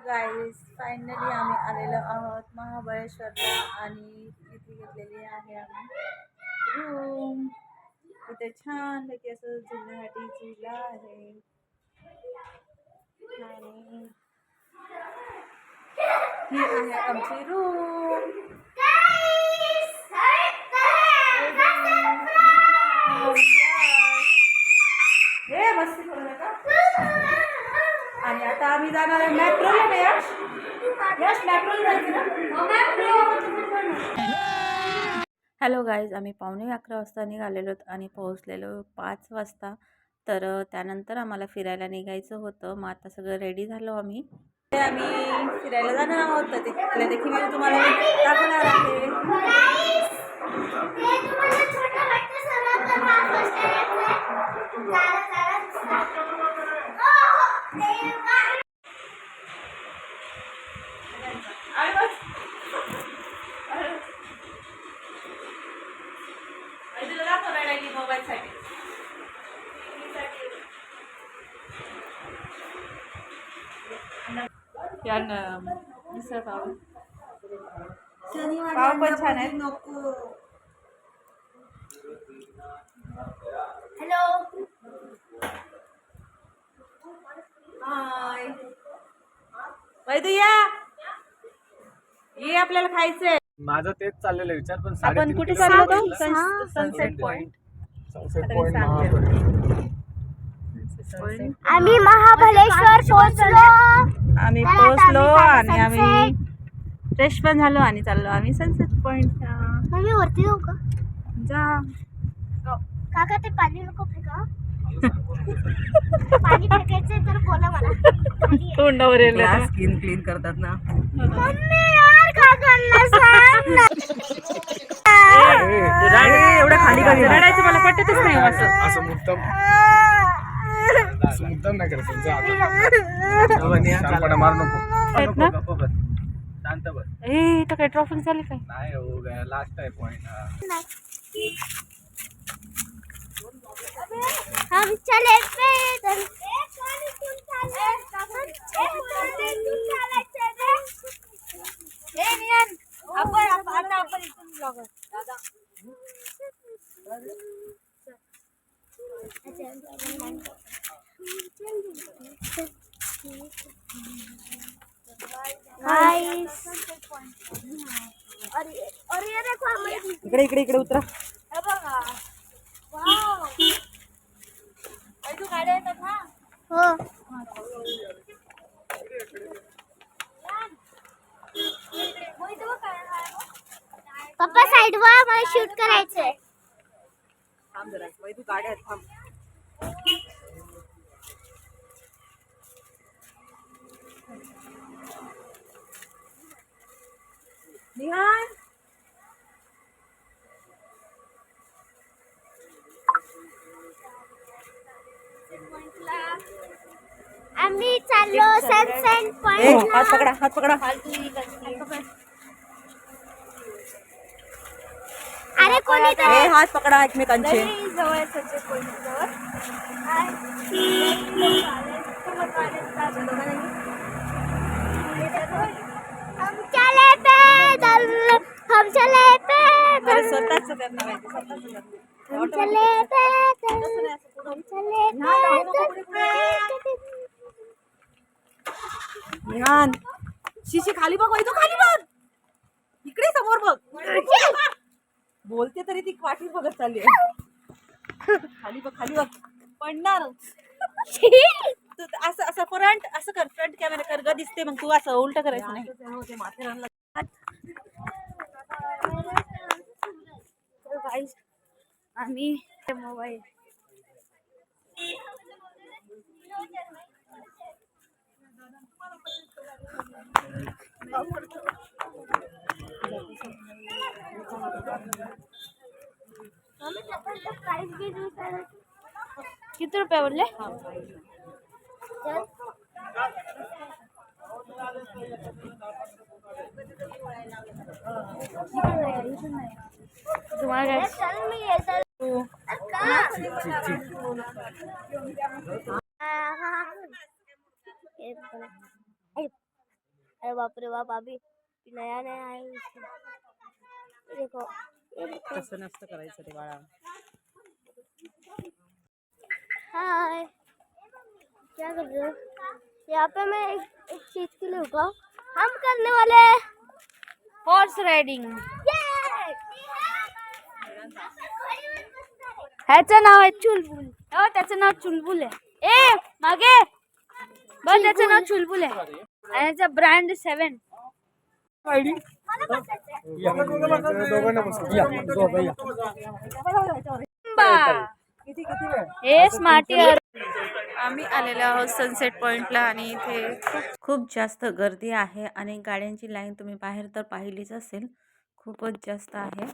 Guys finally आम्ही आलेलो आहोत महाबळेश्वरला आणि इथे घेतलेली आहे आम्ही रूम इथे छानपैकी असं झुलण्यासाठी झुला आहे. आणि ही आहे आमची रूम हे मस्ती करू नका आणि आता आम्ही जाणार आहे मॅट्रोला ना यश यश जायचं ना? हॅलो गाईज आम्ही पावणे अकरा वाजता निघालेलो आणि पोहोचलेलो पाच वाजता. तर त्यानंतर आम्हाला फिरायला निघायचं होतं. मग आता सगळं रेडी झालो आम्ही. आम्ही फिरायला जाणार आहोत. तर तिकडे देखील मी तुम्हाला दाखवणार आहे. तुला दाखव रडायली मोबाईलसाठी. यान मिसळ पाव. पाव पण छान आहेत. नको. हॅलो. हाय. वैदू या. ये आपल्याला खायचंय. माझं तेच चाललेलं विचार पण आपण कुठे चाललो होतो? सनसेट पॉइंट आता आम्ही महाबळेश्वर पोहोचलो. आम्ही चला आता पोहोचलो आम्ही आणि आम्ही फ्रेश पण झालो आणि चाललो आम्ही सनसेट पॉइंट मम्मी वरती जाऊ का? जा. काका ते पाणी नको फेका. पाणी फेकायचं तर बोला मला. तोंडावर येईल स्किन क्लीन करतात ना. मम्मी यार काकांना सांग. ना. एवढं खाली रडायचं मला पटतच नाही असं. असं मुद्दाम. असं मुद्दाम नाही आता. मारू नको. शांत बस. काही ट्रॉफिक झाली काय? नाही हो लास्ट आहे पॉइंट हम चले पैदल आपण ब्लॉगर दादा गाइस और ये और ये देखो हमारे इकडे इकडे इकडे उतरा हे बघा वाव तू गाड्या येतात ना हो पप्पा साइड वर मला शूट करायचंय. थांब जरा वैदू गाड्या थांब. निहान आम्ही चाललो सनसेट पॉइंट हात पकडा हात पकडा. अरे कोणी ए हात पकडा एकमेकांचे. हम चले पैदल हम चले पैदल स्वतःच त्यांना माहिती स्वतःच करणार. हम चले पैदल हम चले पैदल निहान शिशी खाली बघ वैदू खाली बघ. इकडे समोर बघ. बोलते तरी ती वाटी बघत चालली आहे. खाली बघ खाली बघ. पडणार. तू असं असं फ्रंट असं कर फ्रंट कॅमेरा कर. ग दिसते मग तू असं उलट करायचं नाही. माथेरानला आम्ही मोबाईल किती रुपये बोलले तुम्हाला तू अरे बाप रे बाप अभी नया नया है। हाय। क्या कर रहे हो? यहाँ पे मैं एक, एक चीज़ के लिए रुका हम करने वाले हॉर्स ह्याचं नाव चुलबुल। नाव चुलबुल ए मागे। नाव चुलबुल सेवन. हे स्मार्ट आम्ही आलेलो आहोत सनसेट पॉईंटला आणि इथे खूप जास्त गर्दी आहे आणि गाड्यांची लाईन तुम्ही बाहेर तर पाहिलीच असेल. खूपच जास्त आहे.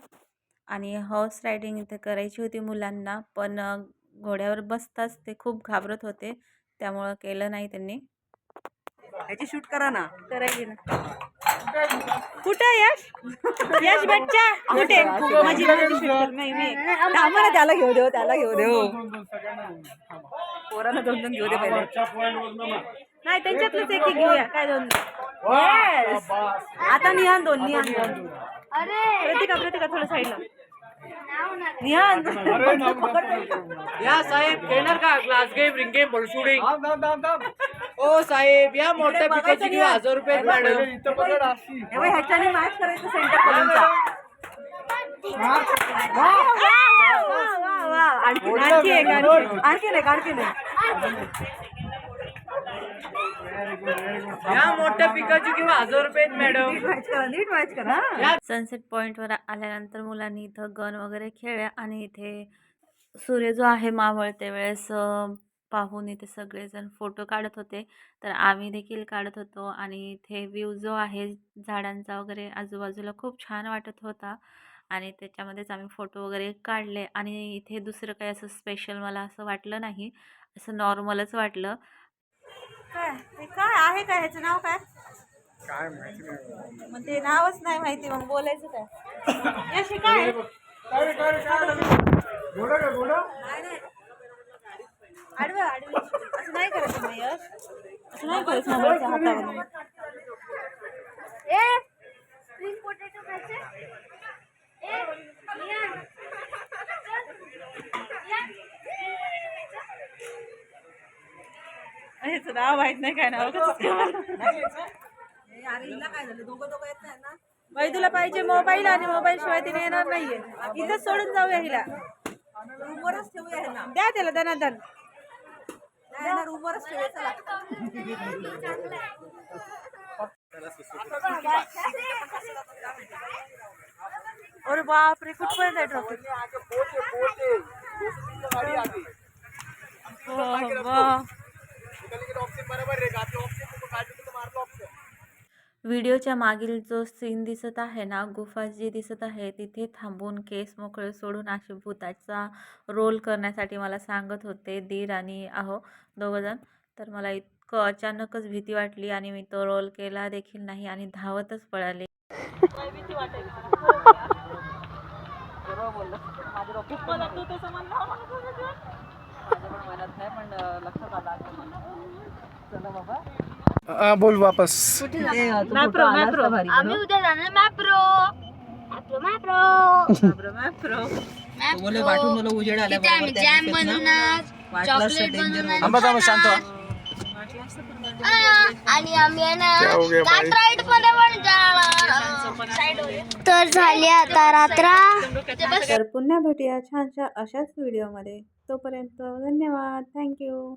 आणि हॉर्स रायडिंग इथे करायची होती मुलांना पण घोड्यावर बसताच ते खूप घाबरत होते. त्यामुळं केलं नाही त्यांनी. याची शूट करा ना. करायची ना. कुठं यश? यश बच्चा कुठे? माझी ना त्याला घेऊ देऊ त्याला घेऊ देऊ. पोरांना दोन दोन घेऊ दे पहिले. नाही त्यांच्यातलंच एक एक घेऊया. काय दोन. आता निहान दोन निहान दोन. अरे. प्रतिका प्रतिका थोडं साईडला. निहान. या साहेब घेणार का? Glass game ring game ball ओ साहेब या मोठ्या पिकाची किंवा आज. हजार रुपये मॅडम. हे ह्याच्याने मॅच करायचं सेंटर पॉईंटचा वा वा वा आणखी आणखी एक आणखी आणखी नाही आणखी नाही या मोठ्या पिकाची किंवा हजार रुपये मॅडम नीट मॅच करा नीट मॅच करा सनसेट पॉईंटवर आल्यानंतर मुलांनी इथं गन वगैरे खेळल्या आणि इथे सूर्य जो आहे मावळते वेळेस पाहून इथे सगळेजण फोटो काढत होते. तर आम्ही देखील काढत होतो आणि इथे व्ह्यू जो आहे झाडांचा वगैरे आजूबाजूला खूप छान वाटत होता. आणि त्याच्यामध्येच आम्ही फोटो वगैरे काढले आणि इथे दुसरं काही असं स्पेशल मला असं वाटलं नाही. असं नॉर्मलच वाटलं. काय? काय आहे काय? ह्याचं नाव काय? काय माहिती नाही. मग ते नावच नाही माहिती मग बोलायचं काय? यश हे काय नाही. आडवं आडवी. असं नाही करायचं नाही यश. असं नाही करायचं मोबाईलच्या हातावर. ए स्प्रिंग पोटॅटो खायचे? ए लियान. लियान. ह्याचं नाव माहीत नाही काय नाव बाई तुला पाहिजे मोबाईल आणि मोबाईल शिवाय तिने येणार नाहीये. इथं सोडून जाऊया हिला. रूमवरच ठेवूया ह्याला द्या त्याला दनादन रूमवरच ठेवायचं अरे बाप रे कुठपर्यंत आहे ट्रॉफिक व्हिडिओच्या मागील जो सीन दिसत आहे ना गुफा जी दिसत आहे तिथे थांबून केस मोकळे सोडून असे भूताचा रोल करण्यासाठी मला सांगत होते दीर आणि अहो दोघंजण तर मला इतकं अचानकच भीती वाटली आणि मी तो रोल केला देखील नाही आणि धावतच पळाले. हा, बोल वापस. मॅप्रो मॅप्रो. आम्ही उद्या जाणार मॅप्रो. मॅप्रो मॅप्रो. बोले पाठवून मला उजेड आल्या तिथे आम्ही जॅम बनवणार चॉकलेट बनवणार. थांबा थांबा शांत व्हा. आ, आणि आम्ही आहे ना क्या हो गया भाई? काट राईडमध्ये पण जाणार. तर झाली आता रात्र. तर पुन्हा भेटूया छानशा अशाच व्हिडिओमध्ये तोपर्यंत धन्यवाद. थँक्यू